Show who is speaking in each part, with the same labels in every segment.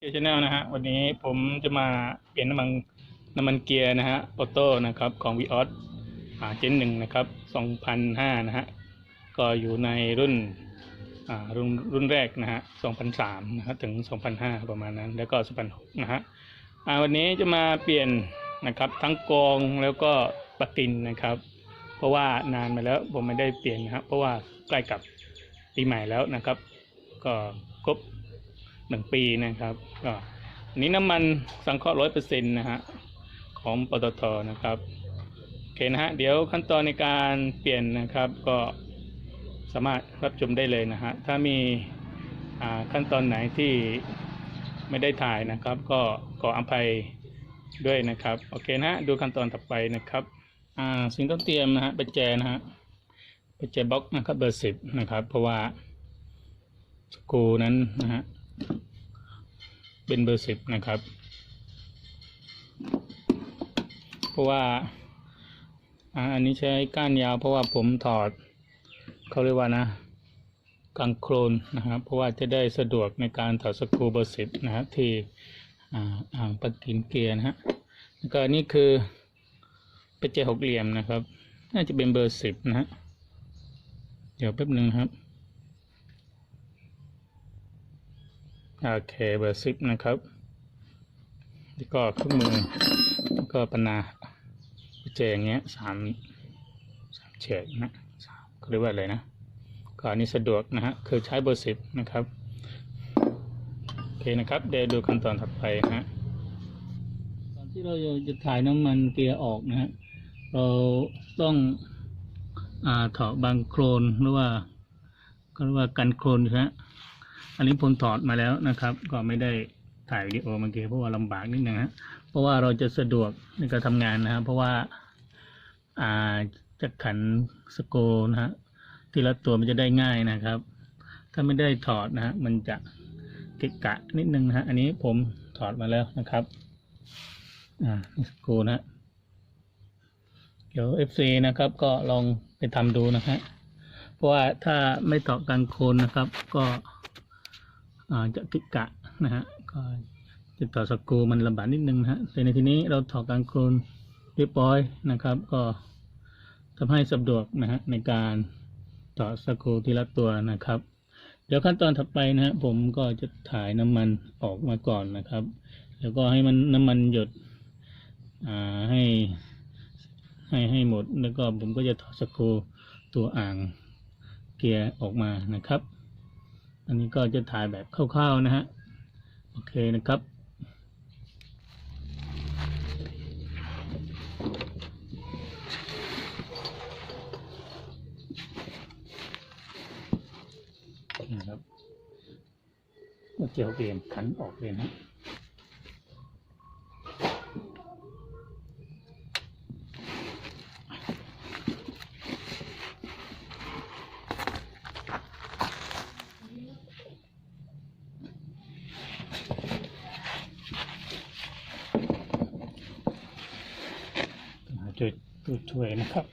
Speaker 1: เกียร์ชแนลนะฮะวันนี้ผมจะมาเปลี่ยนน้ำมันน้ำมันเกียร์นะฮะออโต้นะครับของ v ีออสเจนหนึ่งนะครับ2005นะฮะก็อยู่ในรุ่นอ่ารุ่นรุ่นแรกนะฮะ2003นะฮะถึง 2005 ประมาณนั้น แล้วก็ 2006นะฮะอ่าวันนี้จะมาเปลี่ยนนะครับทั้งกรองแล้วก็ปะตินนะครับ เพราะว่านานมาแล้วผมไม่ได้เปลี่ยนนะครับเพราะว่าใกล้กับปีใหม่แล้วนะครับ ก็ครบ หนึ่งปีนะครับก็อันนี้น้ำมันสังเคราะห์ร้อยเปอร์เซ็นต์นะฮะของปตทนะครับโอเคนะฮะเดี๋ยวขั้นตอนในการเปลี่ยนนะครับก็สามารถรับชมได้เลยนะฮะถ้ามีขั้นตอนไหนที่ไม่ได้ถ่ายนะครับ ก็ขออภัยด้วยนะครับโอเคนะฮะดูขั้นตอนต่อไปนะครับสิ่งต้องเตรียมนะฮะป็นแจนะฮะป็นแจบล็อกนะครับเบอร์สิบนะครับ เพราะว่าสกูนั้นนะฮะ เป็นเบอร์สิบนะครับ เพราะว่าอ่าอันนี้ใช้ก้านยาวเพราะว่าผมถอดเขาเรียกว่านะกังโครนนะครับเพราะว่าจะได้สะดวกในการถอดสกรูเบอร์สิบนะฮะที่อ่าอ่างปะกินเกียร์นะฮะแล้วก็นี่คือเป็นเจหกเหลี่ยมนะครับ น่าจะเป็นเบอร์สิบนะฮะเดี๋ยวแป๊บหนึ่งครับ โอเคเบอร์สิบนะครับแล้วก็เครื่องมือแล้วก็ปนาเจอย่างเงี้ยสามสามเฉดนะสามเขาเรียกว่าอะไรนะก็อันนี้สะดวกนะฮะคือใช้เบอร์สิบนะครับโอเคนะครับเดี๋ยวดูขั้นตอนถัดไปนะฮะตอนที่เราจะถ่ายน้ำมันเกียร์ออกนะฮะเราต้องอ่าถอดบางโครนหรือว่าก็เรียกว่ากันโครนนะฮะ อันนี้ผมถอดมาแล้วนะครับ ก็ไม่ได้ถ่ายวิดีโอเมื่อกี้เพราะว่าลำบากนิดนึงนะเพราะว่าเราจะสะดวกในการทำงานนะครับเพราะว่าอ่าจะขันสโกนะฮะทีละตัวมันจะได้ง่ายนะครับ ถ้าไม่ได้ถอดนะฮะมันจะเกะกะนิดนึงนะฮะอันนี้ผมถอดมาแล้วนะครับอ่าสโกนะฮะเดี๋ยว FC นะครับก็ลองไปทำดูนะฮะเพราะว่าถ้าไม่ต่อกลางโคนนะครับ ก็ จะกิกะนะฮะก็จะต่อสกูมันลำบากนิดนึงนะฮะแต่ในที่นี้เราถอดกางโคลนเรียบร้อยนะครับ ก็ทำให้สะดวกนะฮะในการต่อสกูทีละตัวนะครับ เดี๋ยวขั้นตอนถัดไปนะฮะผมก็จะถ่ายน้ำมันออกมาก่อนนะครับ แล้วก็ให้มันน้ำมันหยดให้ให้ให้หมดแล้วก็ผมก็จะถอดสกูตัวอ่างเกียร์ออกมานะครับ อันนี้ก็จะถ่ายแบบคร่าวๆนะฮะ โอเคนะครับ นะครับก็เจียวเปลี่ยนขันออกเลยนะ ช่วยช่วยนะครับ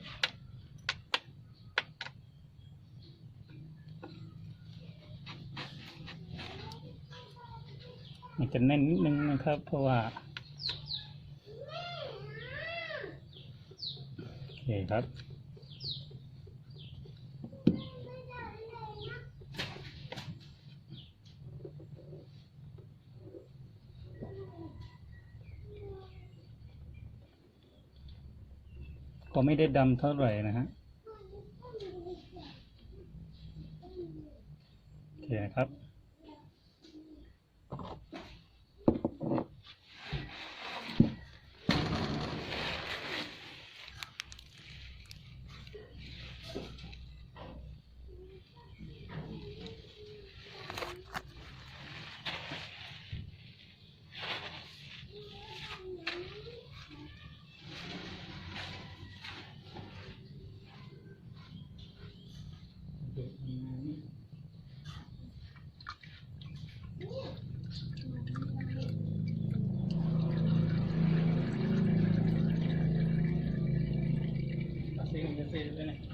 Speaker 1: มันจะแน่นนิด นะครับ เพราะว่าโอเคครับ ก็ไม่ได้ดำเท่าไหร่นะฮะโอเคครับ โ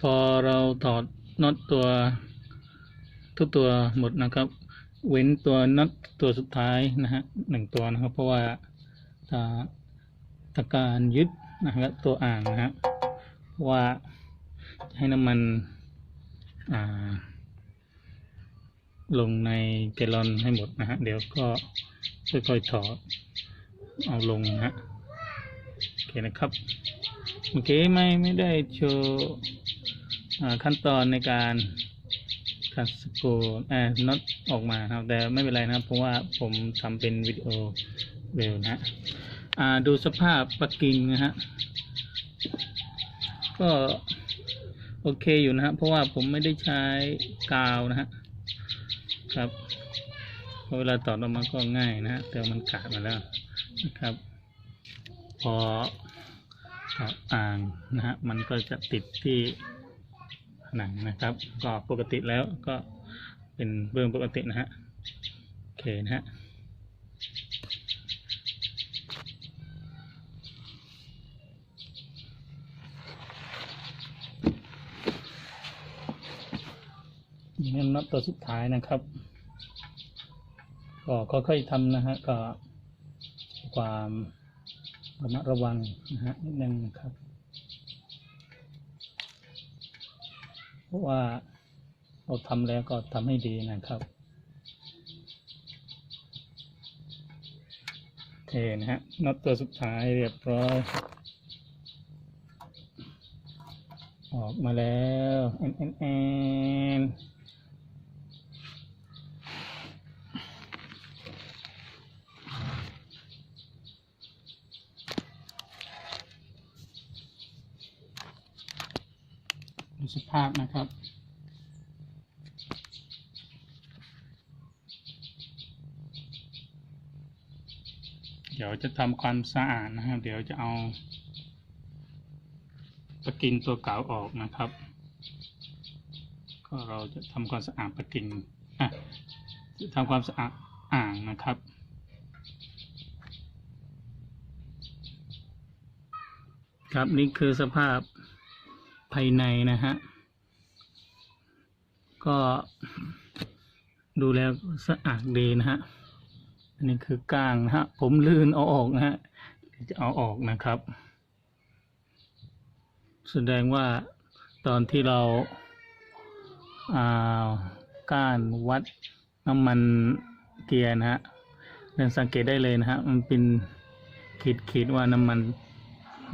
Speaker 1: พอเราถอดน็อตตัว ทุกตัวหมดนะครับ เว้นตัวน็อตตัวสุดท้ายนะฮะหนึ่งตัวนะครับ เพราะว่าถ้าถ้าการยึดนะครับตัวอ่างนะฮะว่าจะให้น้ำมันอ่าลงในแกลลอนให้หมดนะฮะเดี๋ยวก็ค่อยๆถอดเอาลงนะฮะโอเคนะครับ โอเคไม่ไม่ได้โชว์ขั้นตอนในการคัดสกรูอ่าน็อตออกมาครับ แต่ไม่เป็นไรนะครับ เพราะว่าผมทำเป็นวิดีโอเร็วนะฮะอ่าดูสภาพปักกิ่งนะฮะ ก็โอเคอยู่นะฮะ เพราะว่าผมไม่ได้ใช้กาวนะฮะ ครับพอเวลาตอดออกมาก็ง่ายนะฮะ แต่มันขาดมาแล้วนะครับ พอ อดอ่างนะฮะมันก็จะติดที่ผนังนะครับ ก็ปกติแล้วก็เป็นเรื่องปกตินะฮะโอเคนะฮะอย่างนั้นน็อตตัวสุดท้ายนะครับ ก็ค่อยๆทำนะฮะก็ความ ระมัดระวังนะฮะนิดนึงครับเพราะว่าเราทำแล้วก็ทำให้ดีนะครับโอเคนะฮะน็อตตัวสุดท้ายเรียบร้อยออกมาแล้วแอนแอนแอนดูสภาพ นะครับ เดี๋ยวจะทำความสะอาดนะครับ เดี๋ยวจะเอาปะกินตัวเก่าออกนะครับ ก็เราจะทำความสะอาดปะกินอะจะทำความสะอาดอ่างนะครับครับนี่คือสภาพภายในนะฮะ ก็ดูแล้วสะอาดดีนะฮะ อันนี้คือก้างนะฮะ ผมลื่นเอาออกนะฮะจะเอาออกนะครับ แสดงว่าตอนที่เราอ่าก้านวัดน้ำมันเกียร์นะฮะเดินสังเกตได้เลยนะฮะ มันเป็นขีดขีดว่าน้ำมัน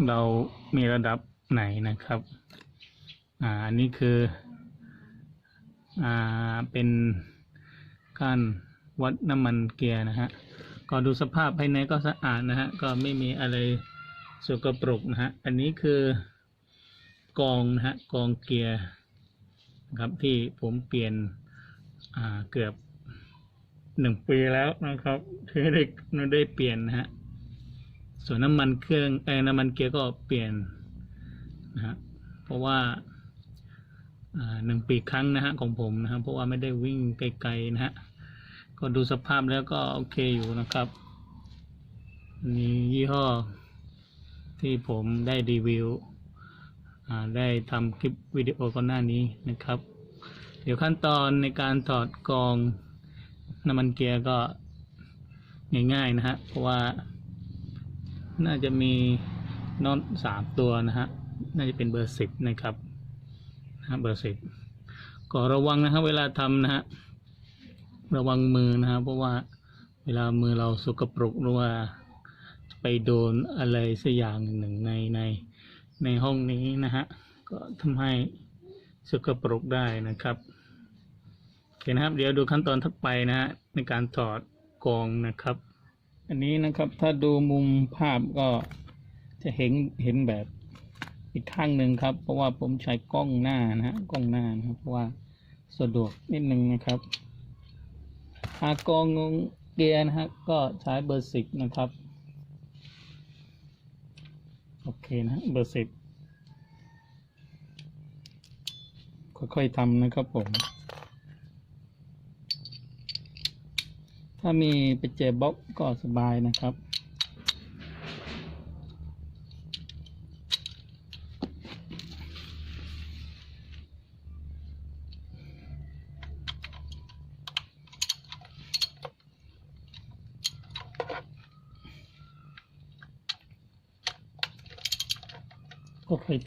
Speaker 1: เรามีระดับไหนนะครับ อ่า อันนี้คือ อ่าเป็นกานวัดน้ำมันเกียร์นะฮะก็ดูสภาพภายในก็สะอาดนะฮะก็ไม่มีอะไรสกปรกนะฮะอันนี้คือกองนะฮะกองเกียร์นะครับที่ผมเปลี่ยนเกือบหนึ่งปีแล้วนะครับที่ได้ไม่ได้เปลี่ยนนะฮะส่วนน้ำมันเครื่องเออน้ำมันเกียร์ก็เปลี่ยนนะฮะเพราะว่า หนึ่งปีครั้งนะฮะของผมนะครับเพราะว่าไม่ได้วิ่งไกลๆนะฮะก็ดูสภาพแล้วก็โอเคอยู่นะครับนี่ยี่ห้อที่ผมได้รีวิวได้ทำคลิปวิดีโอก่อนหน้านี้นะครับ เดี๋ยวขั้นตอนในการถอดกองน้ำมันเกียร์ก็ง่ายๆนะฮะเพราะว่าน่าจะมีน็อตสามตัวนะฮะน่าจะเป็นเบอร์สิบนะครับ นะเบอร์สิบก็ระวังนะครับเวลาทำนะฮะระวังมือนะครับเพราะว่าเวลามือเราสกปรกหรือว่าไปโดนอะไรสักอย่างหนึ่งในในในห้องนี้นะฮะก็ทำให้สกปรกได้นะครับโอเคนะครับ เดี๋ยวดูขั้นตอนถัดไปนะฮะในการถอดกองนะครับ อันนี้นะครับถ้าดูมุมภาพก็จะเห็นเห็นแบบ อีกข้างหนึ่งครับ เพราะว่าผมใช้กล้องหน้านะฮะกล้องหน้านะครับเพราะว่าสะดวกนิดนึงนะครับอากองงเกียร์นะฮะก็ใช้เบอร์สิบนะครับโอเคนะเบอร์สิบค่อยๆทำนะครับผม ถ้ามีไปเจบ็อกก็สบายนะครับ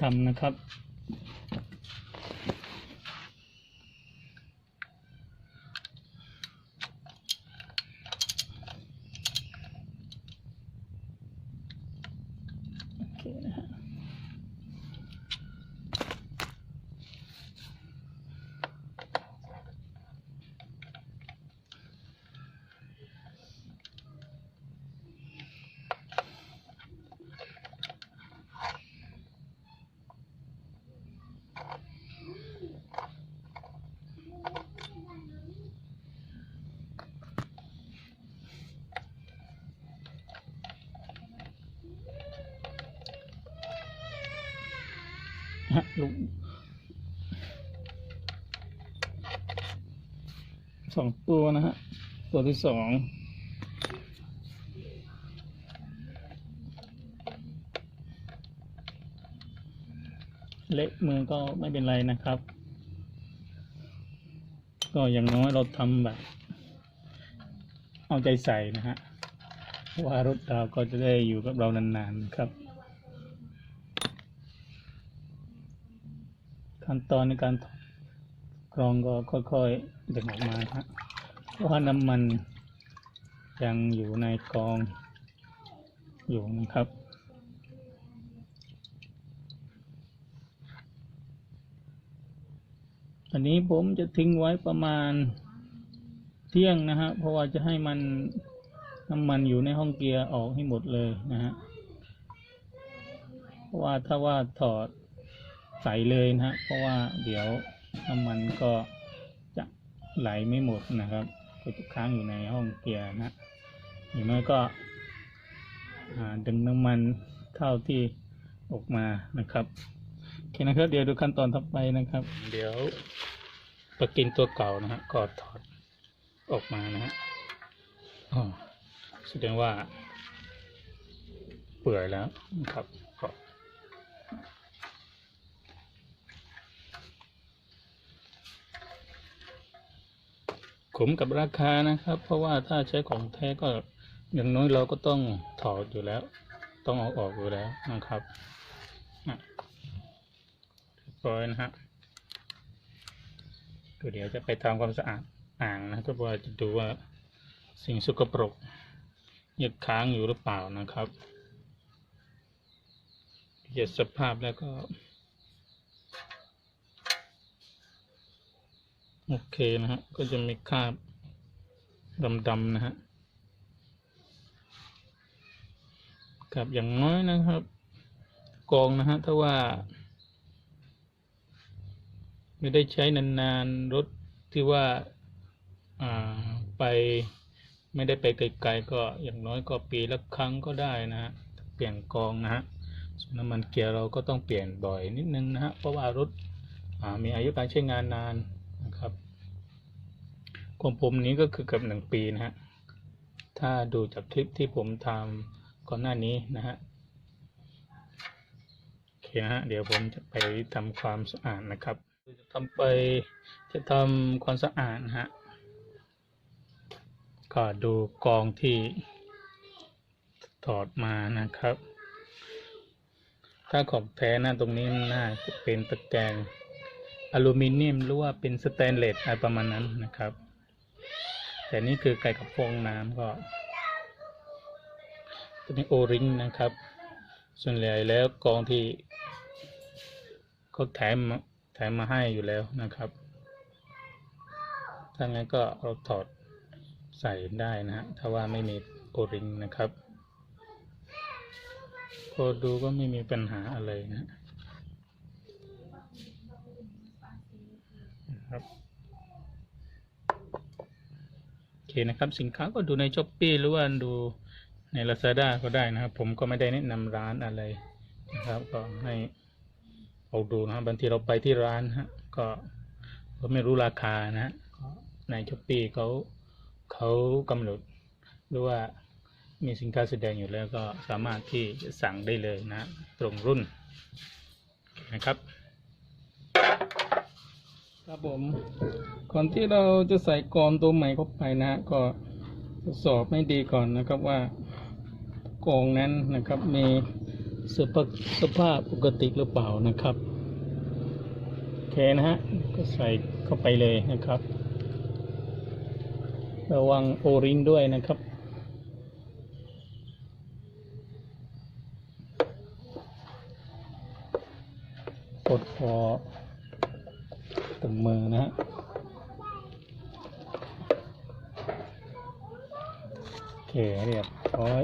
Speaker 1: ทำนะครับ โอเคนะฮะ ลูกสองตัวนะฮะ ตัวที่สองเละมือก็ไม่เป็นไรนะครับ ก็อย่างน้อยเราทำแบบ เอาใจใส่นะฮะว่ารถเราก็จะได้อยู่กับเรานานๆครับ ขั้นตอนในการกรองก็ค่อยๆดึงออกมาฮะเพราะว่าน้ำมันยังอยู่ในกรองอยู่นะครับอันนี้ผมจะทิ้งไว้ประมาณเที่ยงนะฮะ เพราะว่าจะให้มันน้ำมันอยู่ในห้องเกียร์ออกให้หมดเลยนะฮะเพราะว่าถ้าว่าถอด ใส่เลยนะฮะเพราะว่าเดี๋ยวน้ำมันก็จะไหลไม่หมดนะครับก็จะค้างอยู่ในห้องเกียร์นะหรือไม่ก็อ่าดึงน้ำมันเข้าที่ออกมานะครับโอเคนะครับ เดี๋ยวดูขั้นตอนต่อไปนะครับ เดี๋ยวปกินตัวเก่านะฮะก็ถอดออกมานะฮะอ๋อแสดงว่าเปื่อยแล้วนะครับก็ ขมกับราคานะครับ เพราะว่าถ้าใช้ของแท้ก็อย่างน้อยเราก็ต้องถอดอยู่แล้ว ต้องเอาออกอยู่แล้วนะครับอะเรียบร้อยนะฮะก็เดี๋ยวจะไปทำความสะอาดอ่างนะก็ว่าจะดูว่าสิ่งสกปรกยังค้างอยู่หรือเปล่านะครับเห็นสภาพแล้วก็ โอเคนะฮะ ก็จะมีคราบดำๆนะฮะกับอย่างน้อยนะครับ กองนะฮะ ถ้าว่า ไม่ได้ใช้นานๆรถที่ว่าอ่าไปไม่ได้ไปไกลๆก็อย่างน้อยก็ปีละครั้งก็ได้นะฮะเปลี่ยนกองนะฮะส่วนน้ำมันเกียร์เราก็ต้องเปลี่ยนบ่อยนิดนึงนะฮะเพราะว่ารถอ่ามีอายุการใช้งานนานน ของผมนี้ก็คือเกับหนึ่งปีนะฮะ ถ้าดูจากคลิปที่ผมทำก่อนหน้านี้นะฮะ โอเคนะฮะ เดี๋ยวผมจะไปทำความสะอาดนะครับ จะทำไปจะทำความสะอาดนะฮะ ก็ดูกองที่ถอดมานะครับ ถ้าของแท้นะตรงนี้น่าจะเป็นตะแกรงอลูมิเนียมหรือว่าเป็นสแตนเลสอะไรประมาณนั้นนะครับ แต่นี่คือไก่กระโปรงน้ำก็ตัวนี้โอริงนะครับ ส่วนใหญ่แล้วกองที่เขาแถมมาแถมมาให้อยู่แล้วนะครับถ้างั้นก็เราถอดใส่ได้นะฮะถ้าว่าไม่มีโอริงนะครับพอดูก็ไม่มีปัญหาอะไรนะฮะนะครับ โอเค นะครับ สินค้าก็ดูในช้อปปีหรือว่าดูใน Lazada ก็ได้นะครับ ผมก็ไม่ได้แนะนำร้านอะไรนะครับก็ให้เอาดูนะครับบางทีเราไปที่ร้านฮะก็ก็ไม่รู้ราคานะฮะในช้อปปีเขาเขากำหนดหรือว่ามีสินค้าแสดงอยู่แล้วก็สามารถที่จะสั่งได้เลยนะ ตรงรุ่นนะครับ ครับผม ก่อนที่เราจะใส่กรอนตัวใหม่เข้าไปนะ ก็ทดสอบให้ดีก่อนนะครับว่ากรองนั้นนะครับมีสื้อผ้าเสื้อผ้าปกติหรือเปล่านะครับโอเคนะฮะก็ใส่เข้าไปเลยนะครับ ระวังโอรินด้วยนะครับกดพอ ตึงมือนะฮะโอเคเรียบร้อย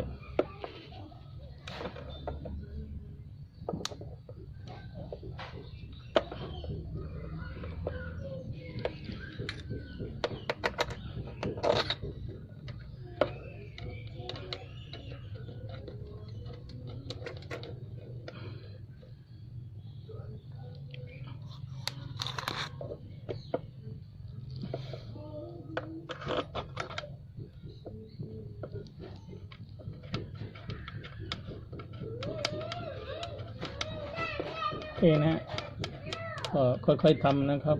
Speaker 1: เอเคนะฮะก็ค่อยๆทำนะครับ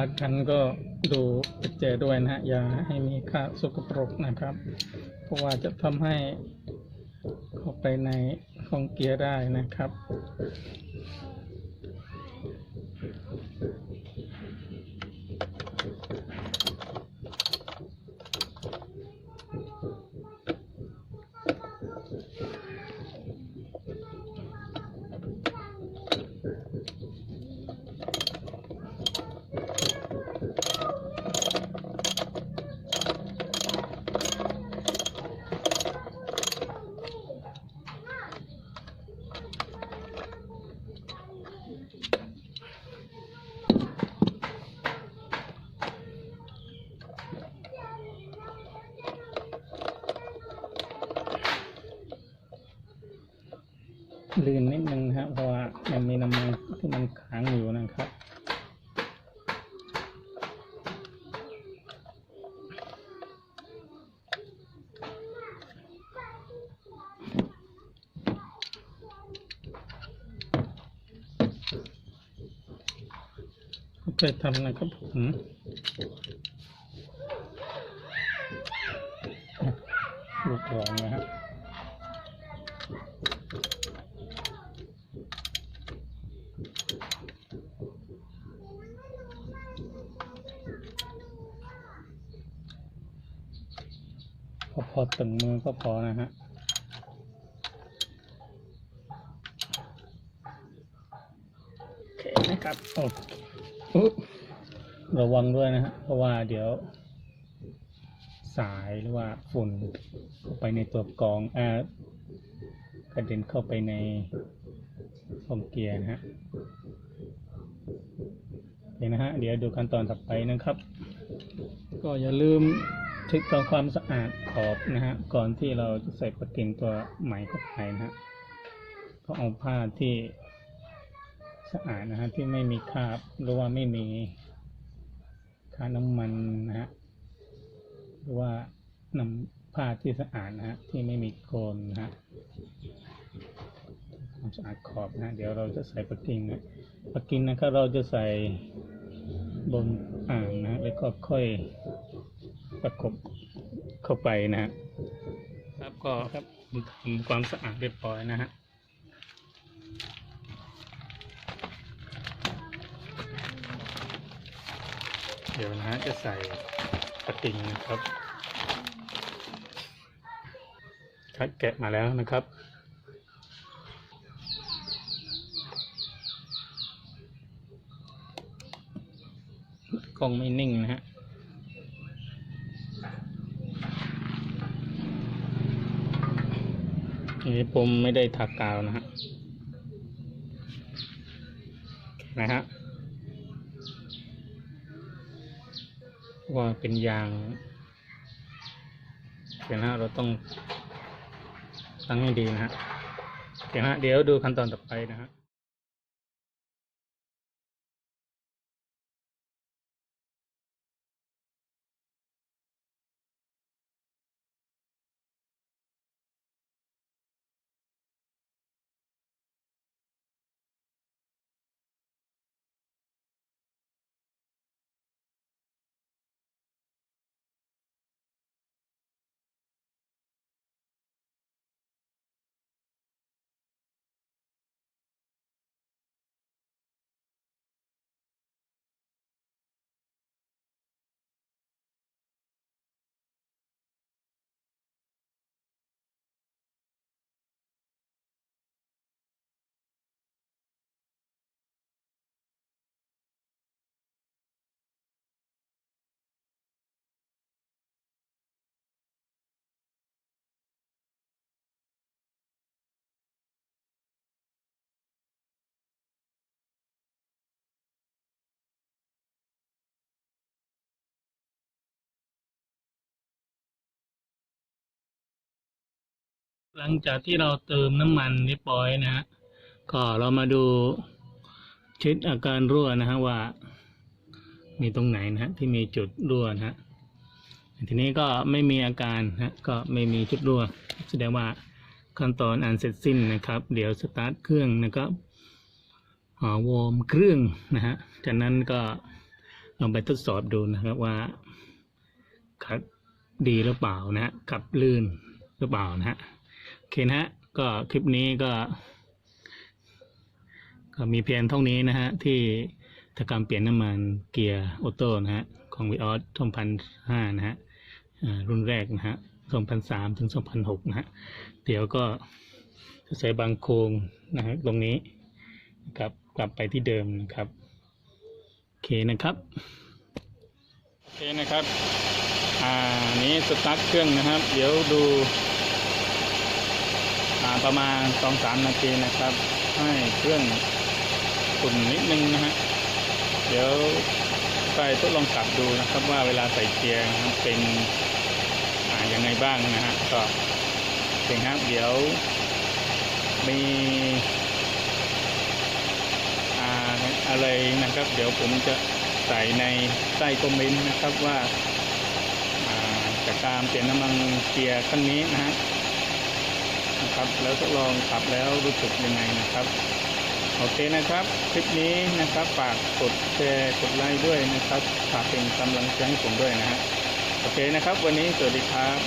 Speaker 1: ากันก็ดูปัจเจด้วยนะฮะอย่าให้มีค่าสกปรกนะครับ เพราะว่าจะทำให้เข้าไปในของเกียร์ได้นะครับ ลื่นนิดนึงครับเพราะว่ามันมีน้ำมันที่มันค้างอยู่นะครับเคยทำนะครับผมลูกรองนะครับ พอพอตึงมือก็พอนะฮะโอเคนะครับโอเคอุ๊บระวังด้วยนะฮะเพราะว่าเดี๋ยว สายหรือว่าฝุ่นเข้าไปในตัวกรองอ่ากระเด็นเข้าไปในฟองเกียร์นะฮะโอเคนะฮะเดี๋ยวดูขั้นตอนต่อไปนะครับ ก็อย่าลืม เช็คทำความสะอาดขอบนะฮะก่อนที่เราจะใส่ปะกินตัวใหม่เข้าไปนะฮะก็เอาผ้าที่สะอาดนะฮะที่ไม่มีคราบหรือว่าไม่มีค่าน้ำมันนะฮะหรือว่านำผ้าที่สะอาดนะฮะที่ไม่มีโคลนนะฮะความสะอาดขอบนะะเดี๋ยวเราจะใส่ปะกินนะปะกินนะครับเราจะใส่บนอ่างนะแล้วก็ค่อย ประกบเข้าไปนะฮะครับก็ครับทำความสะอาดเรียบร้อยนะฮะเดี๋ยวนะฮะจะใส่กระติงนะครับคัดแกะมาแล้วนะครับกล้องไม่นิ่งนะฮะ นี้ผมไม่ได้ถักกาวนะฮะนะฮะว่าเป็นยางเดี๋ยวนะเราต้องตั้งให้ดีนะฮะเดี๋ยวนะเดี๋ยวดูขั้นตอนต่อไปนะฮะ หลังจากที่เราเติมน้ำมันเรียบร้อยนะฮะก็เรามาดูเช็คอาการรั่วนะฮะว่า มีตรงไหนนะฮะที่มีจุดรั่วนะฮะทีนี้ก็ไม่มีอาการนะฮะก็ไม่มีจุดรั่ว แสดงว่าขั้นตอนอันเสร็จสิ้นนะครับ เดี๋ยวสตาร์ทเครื่องนะครับหอวอร์มเครื่องนะฮะจากนั้นก็ลองไปทดสอบดูนะครับว่าขับดีหรือเปล่านะฮะขับลื่นหรือเปล่านะฮะ อเคนะฮะก็คลิปนี้ก็ ก็มีเพียงเท่านี้นะฮะ ที่ทำการเปลี่ยนน้ำมันเกียร์ออโต้นะฮะ ของวีออส2005นห้านะฮะรุ่นแรกนะฮะ2003ถึง2006นหกนะฮะ เดี๋ยวก็จะใส่บางโครงนะฮะตรงนี้นะครับกลับไปที่เดิมนะครับโอเคนะครับโอเคนะครับ อ่านี้สตาร์ทเครื่องนะครับ เดี๋ยวดู ประมาณสองสามนาทีนะครับ ให้เครื่องขุ่นนิดนึงนะฮะ เดี๋ยวไปทดลองขับดูนะครับว่าเวลาใส่เกียร์เป็นยังไงบ้างนะฮะก็เป็นครับเดี๋ยวมีอะไรนะครับ เดี๋ยวผมจะใส่ในใต้คอมเมนต์นะครับว่าจากการเปลี่ยนน้ำมันเกียร์คันนี้นะฮะ นะครับ แล้วทดลองขับแล้วรู้สึกยังไงนะครับ โอเคนะครับ คลิปนี้นะครับฝากกดแชร์กดไลค์ด้วยนะครับฝากเป็นกำลังใจให้ผมด้วยนะฮะโอเคนะครับ วันนี้สวัสดีครับ